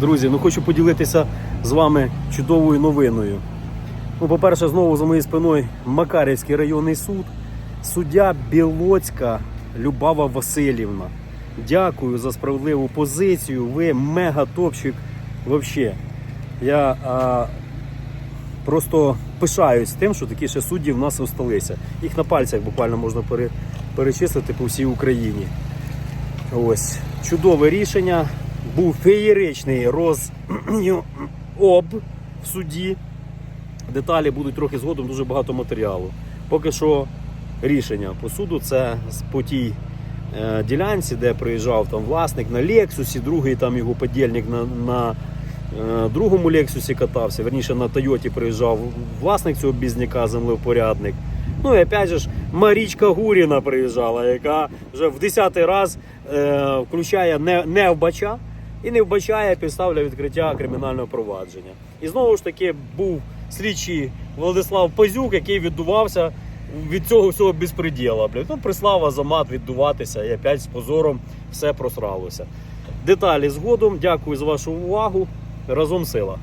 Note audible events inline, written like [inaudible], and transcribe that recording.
Друзі, ну хочу поділитися з вами чудовою новиною. Ну, по-перше, знову за моєю спиною Макарівський районний суд, суддя Білоцька Любава Васильівна. Дякую за справедливу позицію. Ви мега топчик. Взагалі. Я а, просто пишаюсь тим, що такі ще судді в нас осталися. Їх на пальцях буквально можна перечислити по всій Україні. Ось чудове рішення. Був феєричний розоб [clears throat] в суді. Деталі будуть трохи згодом, дуже багато матеріалу. Поки що рішення по суду це по тій е, ділянці, де приїжджав там власник на Лексусі, другий там його подільник на, на е, другому Лексусі катався. Верніше на Тойоті приїжджав власник цього бізняка, землевпорядник. Ну і опять же ж Марічка Гуріна приїжджала, яка вже в 10-й раз е, включає не, не вбача і не вбачає підстав для відкриття кримінального провадження. І знову ж таки був слідчий Владислав Пазюк, який віддувався від цього всього безпреділа. Блядь. Ну, прислав Азамат віддуватися і опять з позором все просралося. Деталі згодом. Дякую за вашу увагу. Разом сила.